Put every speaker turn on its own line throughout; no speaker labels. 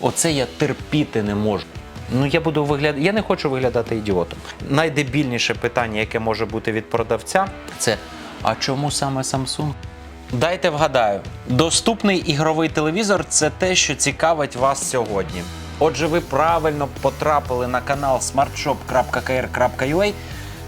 Оце я терпіти не можу. Ну, я буду виглядати. Я не хочу виглядати ідіотом. Найдебільніше питання, яке може бути від продавця, це а чому саме Samsung? Дайте вгадаю, доступний ігровий телевізор це те, що цікавить вас сьогодні. Отже, ви правильно потрапили на канал smartshop.kr.ua.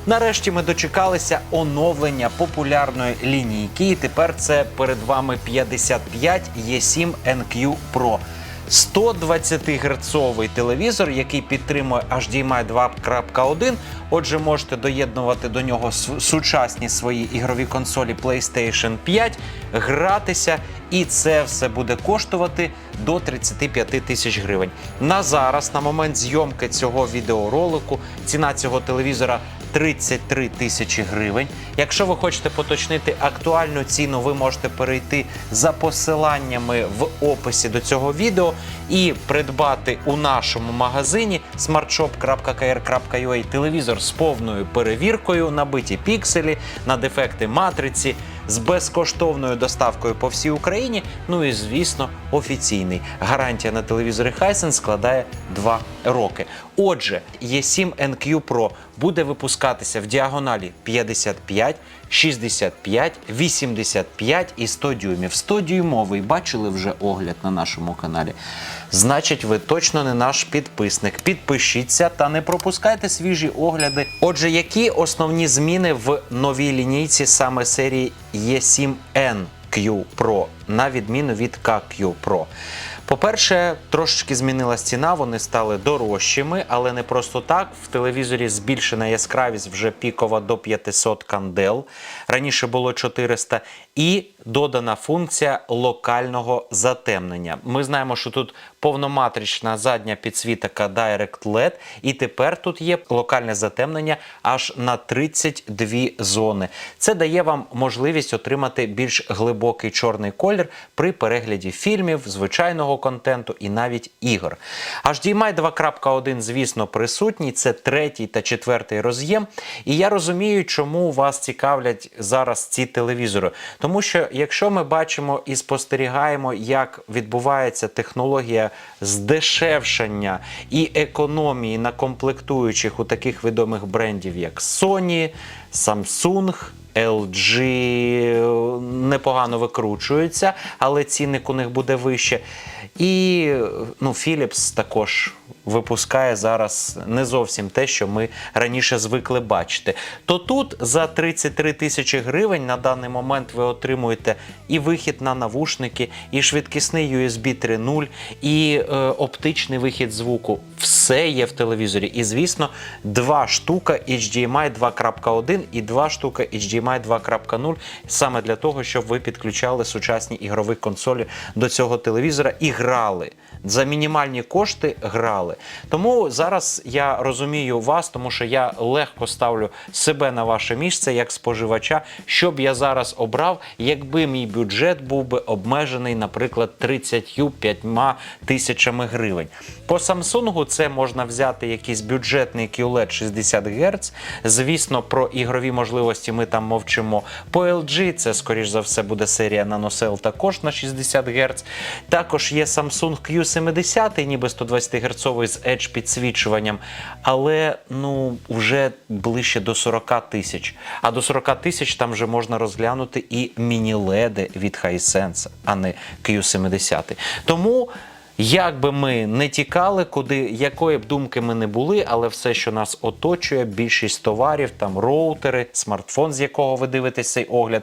Нарешті ми дочекалися оновлення популярної лінійки, і тепер це перед вами 55 E7 NQ Pro. 120 герцовий телевізор, який підтримує HDMI 2.1. Отже, можете доєднувати до нього су- сучасні свої ігрові консолі PlayStation 5, гратися, і це все буде коштувати до 35 тисяч гривень. На зараз, на момент зйомки цього відеоролику, ціна цього телевізора 33 тисячі гривень. Якщо ви хочете поточнити актуальну ціну, ви можете перейти за посиланнями в описі до цього відео і придбати у нашому магазині smartshop.kr.ua телевізор з повною перевіркою, набиті пікселі, на дефекти матриці. З безкоштовною доставкою по всій Україні, ну і звісно, офіційний. Гарантія на телевізори Hisense складає 2 роки. Отже, E7 NQ Pro буде випускатися в діагоналі 55, 65, 85 і 100 дюймів. 100 дюймовий бачили вже огляд на нашому каналі. Значить, ви точно не наш підписник. Підпишіться та не пропускайте свіжі огляди. Отже, які основні зміни в новій лінійці саме серії E7 NQ Pro, на відміну від KQ Pro? По-перше, трошечки змінилась ціна, вони стали дорожчими, але не просто так. В телевізорі збільшена яскравість вже пікова до 500 кандел. Раніше було 400. І додана функція локального затемнення. Ми знаємо, що тут повноматрична задня підсвітка Direct LED, і тепер тут є локальне затемнення аж на 32 зони. Це дає вам можливість отримати більш глибокий чорний колір при перегляді фільмів, звичайного контенту і навіть ігор. HDMI 2.1, звісно, присутній. Це третій та четвертий роз'єм. І я розумію, чому вас цікавлять зараз ці телевізори. Тому що якщо ми бачимо і спостерігаємо, як відбувається технологія здешевшення і економії на комплектуючих у таких відомих брендів, як Sony, Samsung. LG непогано викручуються, але цінник у них буде вище. І ну, Philips також випускає зараз не зовсім те, що ми раніше звикли бачити. То тут за 33 тисячі гривень на даний момент ви отримуєте і вихід на навушники, і швидкісний USB 3.0, і е, оптичний вихід звуку. Все є в телевізорі. І, звісно, два штука HDMI 2.1 і два штука HDMI 2.0 саме для того, щоб ви підключали сучасні ігрові консолі до цього телевізора і грали. За мінімальні кошти грали. Тому зараз я розумію вас, тому що я легко ставлю себе на ваше місце як споживача, що б я зараз обрав, якби мій бюджет був би обмежений, наприклад, 35 тисячами гривень. По Samsung це можна взяти якийсь бюджетний QLED 60 Гц. Звісно, про ігрові можливості ми там мовчимо. По LG це, скоріш за все, буде серія NanoCell також на 60 Гц. Також є Samsung Q70, ніби 120 Гц з Edge підсвічуванням, але ну вже ближче до 40 тисяч. А до 40 тисяч там вже можна розглянути і міні-леди від Hisense, а не Q70. Тому. Як би ми не тікали, куди якої б думки ми не були, але все, що нас оточує, більшість товарів, там роутери, смартфон, з якого ви дивитесь цей огляд,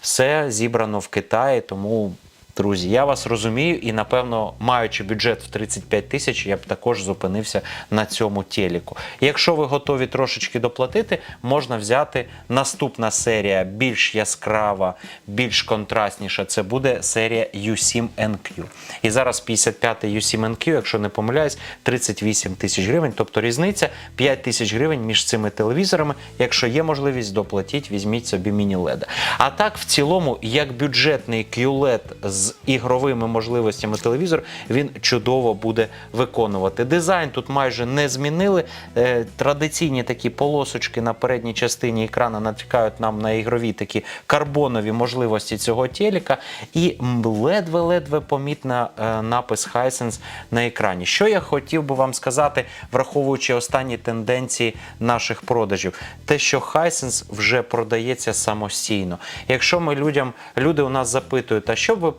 все зібрано в Китаї. Тому, друзі, я вас розумію, і напевно, маючи бюджет в 35 тисяч, я б також зупинився на цьому телеку. Якщо ви готові трошечки доплатити, можна взяти наступна серія більш яскрава, більш контрастніша. Це буде серія U7NQ. І зараз 55-й U7NQ, якщо не помиляюсь, 38 тисяч гривень. Тобто різниця 5 тисяч гривень між цими телевізорами. Якщо є можливість, доплатіть, візьміть собі міні-леда. А так, в цілому, як бюджетний QLED з з ігровими можливостями телевізор він чудово буде виконувати. Дизайн тут майже не змінили. Е, Традиційні такі полосочки на передній частині екрану натякають нам на ігрові такі карбонові можливості цього телека. І ледве-ледве помітна е, напис Hisense на екрані. Що я хотів би вам сказати, враховуючи останні тенденції наших продажів, те, що Hisense вже продається самостійно. Якщо ми людям, люди у нас запитують, а що ви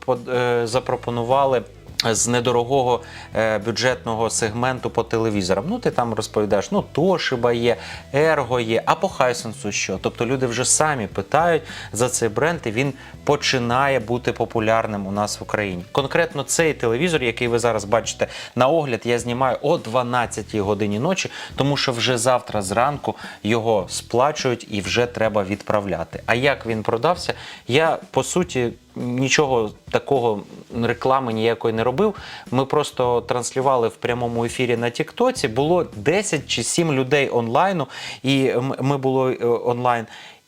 запропонували? З недорогого е, бюджетного сегменту по телевізорам. Ну, ти там розповідаєш, ну Toshiba є, Ergo є, а по Hisense що? Тобто люди вже самі питають за цей бренд, і він починає бути популярним у нас в Україні. Конкретно цей телевізор, який ви зараз бачите на огляд, я знімаю о 12 годині ночі, тому що вже завтра зранку його сплачують і вже треба відправляти. А як він продався, я по суті нічого такого реклами ніякої не робив. Ми просто транслювали в прямому ефірі на Тіктоці. Було 10 чи 7 людей онлайну, і ми було е, онлайн.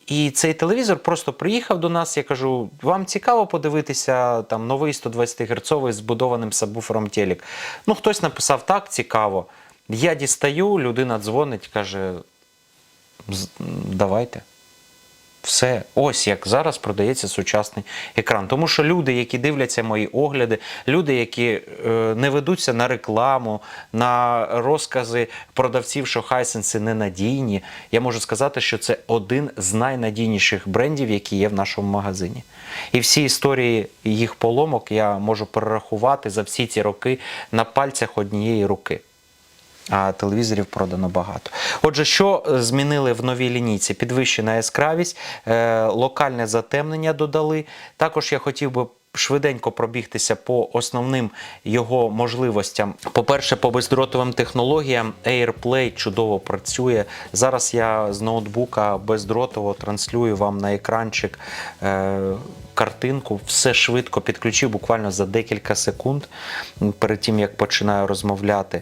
І цей телевізор просто приїхав до нас. Я кажу: вам цікаво подивитися там новий 120 герцовий збудованим сабвуфером телек. Ну, хтось написав так, цікаво. Я дістаю, людина дзвонить, каже: давайте. Все, ось як зараз продається сучасний екран. Тому що люди, які дивляться мої огляди, люди, які е, не ведуться на рекламу, на розкази продавців, що хайсенси ненадійні, я можу сказати, що це один з найнадійніших брендів, які є в нашому магазині. І всі історії їх поломок я можу перерахувати за всі ці роки на пальцях однієї руки а телевізорів продано багато. Отже, що е, змінили в новій лінійці? Підвищена яскравість, е, локальне затемнення додали. Також я хотів би. Швиденько пробігтися по основним його можливостям. По-перше, по бездротовим технологіям AirPlay чудово працює. Зараз я з ноутбука бездротово транслюю вам на екранчик е, картинку. Все швидко підключив буквально за декілька секунд перед тим, як починаю розмовляти.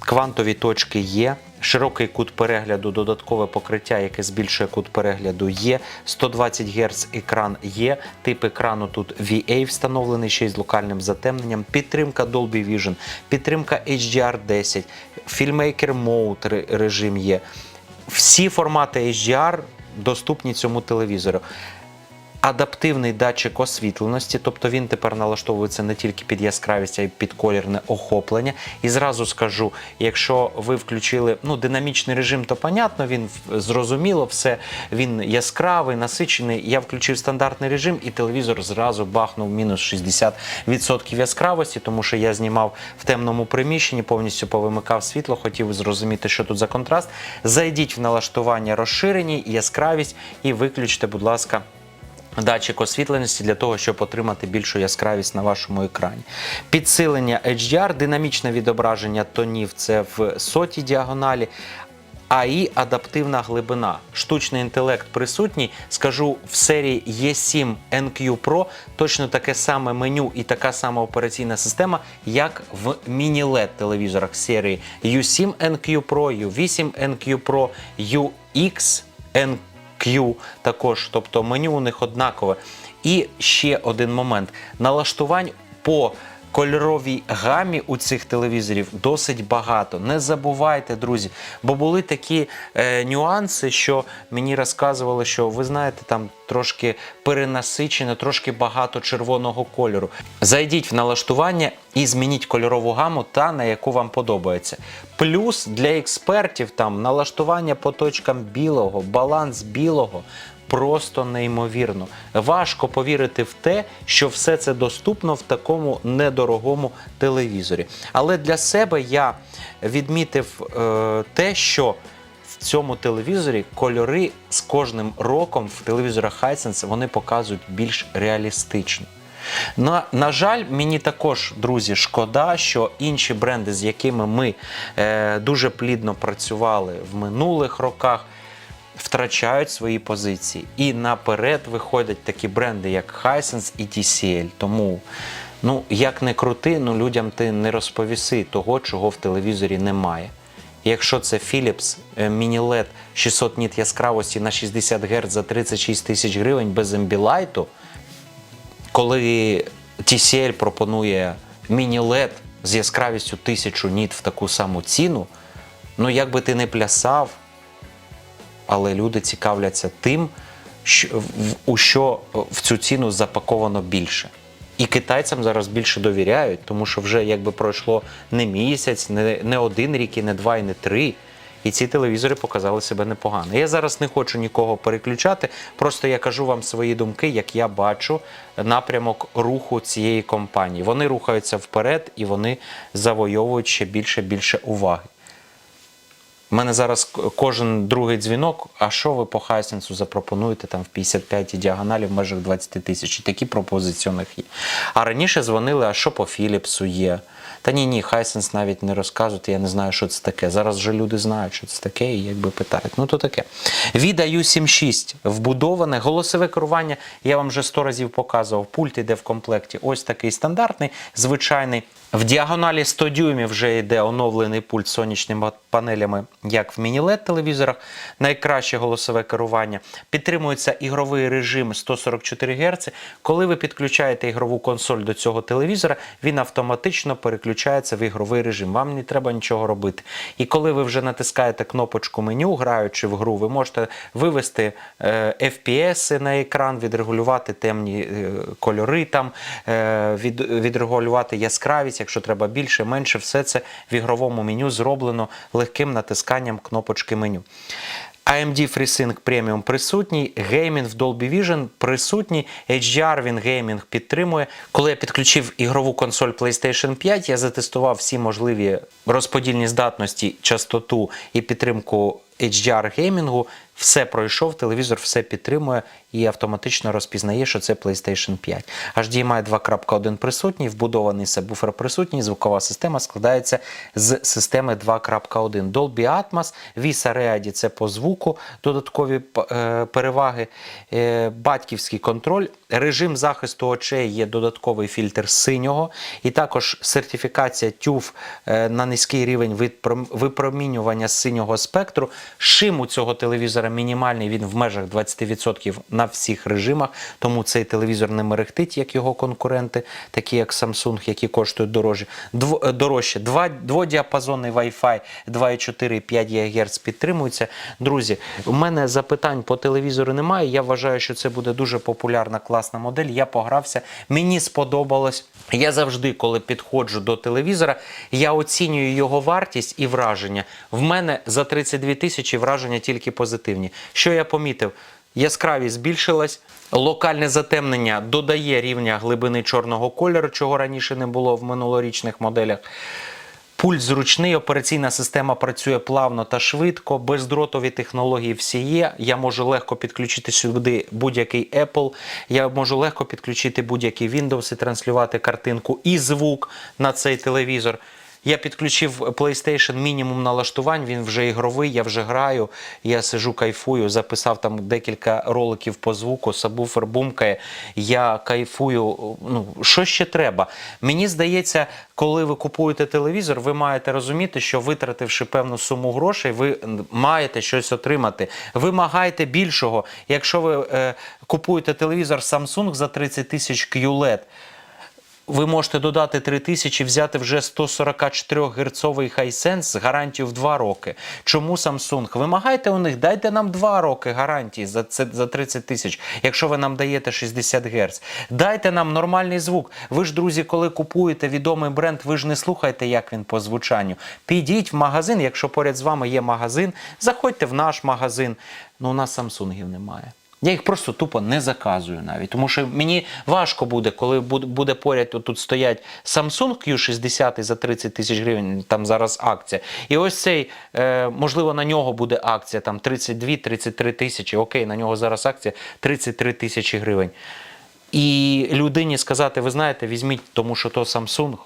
Квантові точки є. Широкий кут перегляду, додаткове покриття, яке збільшує кут перегляду, є. 120 Гц екран є. Тип екрану тут VA встановлений ще й з локальним затемненням. Підтримка Dolby Vision, підтримка HDR10, Filmmaker Mode режим є. Всі формати HDR доступні цьому телевізору. Адаптивний датчик освітленості, тобто він тепер налаштовується не тільки під яскравість, а й під колірне охоплення. І зразу скажу: якщо ви включили ну, динамічний режим, то понятно, він зрозуміло, все він яскравий, насичений. Я включив стандартний режим, і телевізор зразу бахнув мінус 60% яскравості, тому що я знімав в темному приміщенні, повністю повимикав світло, хотів зрозуміти, що тут за контраст. Зайдіть в налаштування розширені, яскравість і виключте, будь ласка. Датчик освітленості для того, щоб отримати більшу яскравість на вашому екрані. Підсилення HDR, динамічне відображення тонів це в соті діагоналі. АІ адаптивна глибина. Штучний інтелект присутній. Скажу, в серії E7 NQ Pro точно таке саме меню і така сама операційна система, як в міні-LED телевізорах серії U7 NQ Pro, U8 NQ Pro, UX NQ Q також, тобто меню у них однакове. І ще один момент: налаштувань по кольоровій гамі у цих телевізорів досить багато. Не забувайте, друзі, бо були такі е, нюанси, що мені розказували, що ви знаєте, там трошки перенасичено, трошки багато червоного кольору. Зайдіть в налаштування і змініть кольорову гаму та на яку вам подобається. Плюс для експертів там налаштування по точкам білого, баланс білого. Просто неймовірно. Важко повірити в те, що все це доступно в такому недорогому телевізорі. Але для себе я відмітив е, те, що в цьому телевізорі кольори з кожним роком в телевізорах Hisense вони показують більш реалістично. На, на жаль, мені також, друзі, шкода, що інші бренди, з якими ми е, дуже плідно працювали в минулих роках, втрачають свої позиції. І наперед виходять такі бренди, як Hisense і TCL. Тому, ну, як не крути, ну людям ти не розповіси того, чого в телевізорі немає. Якщо це Philips е, Mini-LED 600 ніт яскравості на 60 Гц за 36 тисяч гривень без ембілайту, коли TCL пропонує міні-LED з яскравістю 1000 ніт в таку саму ціну. Ну, як би ти не плясав, але люди цікавляться тим, що, в- у що в цю ціну запаковано більше. І китайцям зараз більше довіряють, тому що вже якби пройшло не місяць, не, не один рік, і не два, і не три. І ці телевізори показали себе непогано. Я зараз не хочу нікого переключати, просто я кажу вам свої думки, як я бачу напрямок руху цієї компанії. Вони рухаються вперед і вони завойовують ще більше більше уваги. У мене зараз кожен другий дзвінок. А що ви по Хайсенсу запропонуєте там в 55 діагоналі в межах 20 тисяч? Такі пропозиції у них є. А раніше дзвонили, а що по Філіпсу є? Та ні, ні, Хайсенс навіть не розказують, я не знаю, що це таке. Зараз вже люди знають, що це таке, і якби питають. Ну то таке. Від U76 вбудоване голосове керування. Я вам вже сто разів показував. Пульт іде в комплекті. Ось такий стандартний, звичайний. В діагоналі 100 дюймів вже йде оновлений пульт з сонячними панелями, як в міні-лед телевізорах. Найкраще голосове керування. Підтримується ігровий режим 144 Гц. Коли ви підключаєте ігрову консоль до цього телевізора, він автоматично переключається в ігровий режим. Вам не треба нічого робити. І коли ви вже натискаєте кнопочку меню, граючи в гру, ви можете вивести е, FPS на екран, відрегулювати темні е, кольори, там, е, від, відрегулювати яскравість, якщо треба більше, менше, все це в ігровому меню зроблено легким натисканням кнопочки меню. AMD FreeSync Premium присутній, геймінг в Dolby Vision присутній, HDR він геймінг підтримує. Коли я підключив ігрову консоль PlayStation 5, я затестував всі можливі розподільні здатності, частоту і підтримку HDR геймінгу. Все пройшов, телевізор все підтримує і автоматично розпізнає, що це PlayStation 5. HDMI 2.1 присутній, вбудований сабвуфер присутній, звукова система складається з системи 2.1. Dolby Atmos, Visa Ready – це по звуку, додаткові е, переваги, Е, батьківський контроль, режим захисту очей є додатковий фільтр синього, і також сертифікація TÜV е, на низький рівень випром- випромінювання синього спектру. Шим у цього телевізора мінімальний, він в межах 20% на всіх режимах, тому цей телевізор не мерехтить, як його конкуренти, такі як Samsung, які коштують дорожче. Дво- е, дорожче. Два, дводіапазонний Wi-Fi 2,4 і 5 ГГц підтримується. Друзі, у мене запитань по телевізору немає. Я вважаю, що це буде дуже популярна класна модель. Я погрався, мені сподобалось. Я завжди, коли підходжу до телевізора, я оцінюю його вартість і враження. В мене за 32 тисячі враження тільки позитивні. Що я помітив? Яскравість збільшилась, локальне затемнення додає рівня глибини чорного кольору, чого раніше не було в минулорічних моделях. Пульт зручний, операційна система працює плавно та швидко, бездротові технології всі є. Я можу легко підключити сюди будь-який Apple, я можу легко підключити будь-який Windows і транслювати картинку і звук на цей телевізор. Я підключив PlayStation мінімум налаштувань, він вже ігровий, я вже граю, я сижу, кайфую, записав там декілька роликів по звуку, сабвуфер бумкає, я кайфую. Ну, що ще треба? Мені здається, коли ви купуєте телевізор, ви маєте розуміти, що витративши певну суму грошей, ви маєте щось отримати. Вимагайте більшого. Якщо ви е, купуєте телевізор Samsung за 30 тисяч QLED, ви можете додати 3 тисячі, взяти вже 144 герцовий Hisense з гарантією в 2 роки. Чому Samsung? Вимагайте у них, дайте нам 2 роки гарантії за, це, за 30 тисяч, якщо ви нам даєте 60 Гц. Дайте нам нормальний звук. Ви ж, друзі, коли купуєте відомий бренд, ви ж не слухайте, як він по звучанню. Підіть в магазин, якщо поряд з вами є магазин, заходьте в наш магазин. Ну, у нас Самсунгів немає. Я їх просто тупо не заказую навіть, тому що мені важко буде, коли буде поряд тут стоять Samsung Q60 за 30 тисяч гривень, там зараз акція. І ось цей, е, можливо, на нього буде акція там 32-33 тисячі. Окей, на нього зараз акція 33 тисячі гривень. І людині сказати, ви знаєте, візьміть, тому що то Samsung.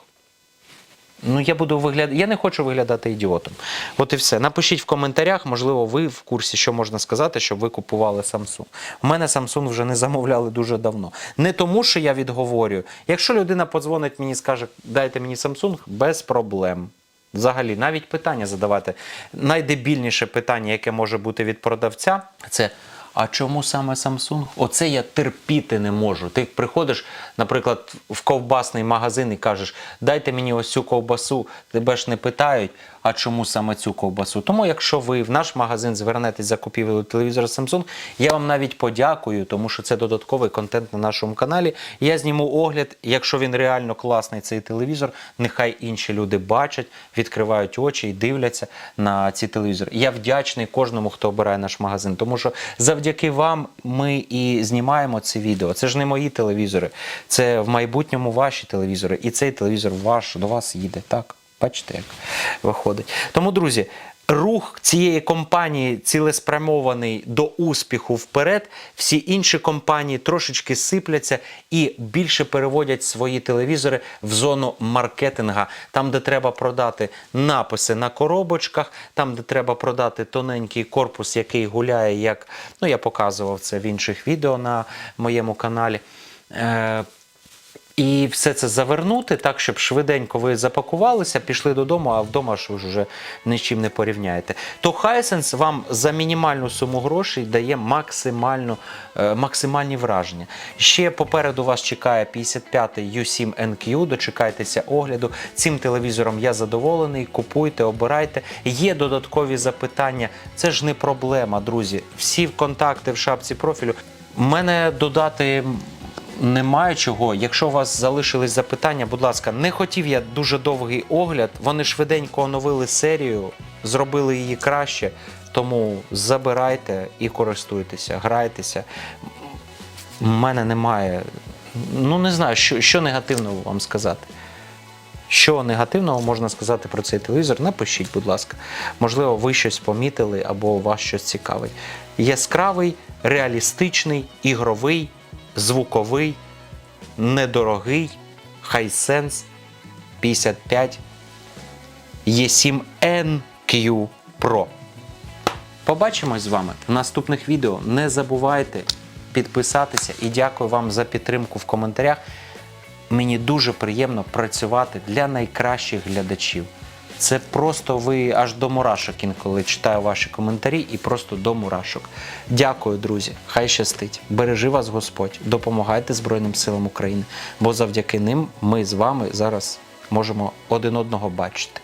Ну, я буду виглядати. Я не хочу виглядати ідіотом. От і все. Напишіть в коментарях, можливо, ви в курсі, що можна сказати, щоб ви купували Samsung. У мене Samsung вже не замовляли дуже давно. Не тому, що я відговорюю. Якщо людина подзвонить мені і скаже, дайте мені Samsung, без проблем. Взагалі, навіть питання задавати. Найдебільніше питання, яке може бути від продавця, це А чому саме Samsung? Оце я терпіти не можу. Ти приходиш, наприклад, в ковбасний магазин і кажеш, дайте мені ось цю ковбасу, тебе ж не питають, а чому саме цю ковбасу? Тому, якщо ви в наш магазин звернетесь за купівлею телевізора Samsung, я вам навіть подякую, тому що це додатковий контент на нашому каналі. Я зніму огляд, якщо він реально класний, цей телевізор, нехай інші люди бачать, відкривають очі і дивляться на ці телевізори. Я вдячний кожному, хто обирає наш магазин, тому що завдяки вам ми і знімаємо це відео. Це ж не мої телевізори, це в майбутньому ваші телевізори. І цей телевізор ваш до вас їде. Так, бачите, як виходить. Тому, друзі. Рух цієї компанії цілеспрямований до успіху вперед. Всі інші компанії трошечки сипляться і більше переводять свої телевізори в зону маркетинга, там, де треба продати написи на коробочках, там, де треба продати тоненький корпус, який гуляє, як ну я показував це в інших відео на моєму каналі. Е, і все це завернути так, щоб швиденько ви запакувалися, пішли додому, а вдома ж ви ж вже ні з чим не порівняєте. То Hisense вам за мінімальну суму грошей дає максимальну, е, максимальні враження. Ще попереду вас чекає 55-й U7NQ, дочекайтеся огляду. Цим телевізором я задоволений. Купуйте, обирайте. Є додаткові запитання. Це ж не проблема, друзі. Всі контакти в шапці профілю. Мене додати немає чого. Якщо у вас залишились запитання, будь ласка, не хотів я дуже довгий огляд. Вони швиденько оновили серію, зробили її краще. Тому забирайте і користуйтеся, грайтеся. У мене немає. Ну не знаю, що, що негативного вам сказати. Що негативного можна сказати про цей телевізор? Напишіть, будь ласка. Можливо, ви щось помітили або вас щось цікавить. Яскравий, реалістичний, ігровий, звуковий, недорогий, Hisense 55 E7NQ Pro. Побачимось з вами в наступних відео. Не забувайте підписатися і дякую вам за підтримку в коментарях. Мені дуже приємно працювати для найкращих глядачів. Це просто ви аж до мурашок інколи читаю ваші коментарі і просто до мурашок. Дякую, друзі. Хай щастить. Бережи вас Господь. Допомагайте Збройним силам України, бо завдяки ним ми з вами зараз можемо один одного бачити.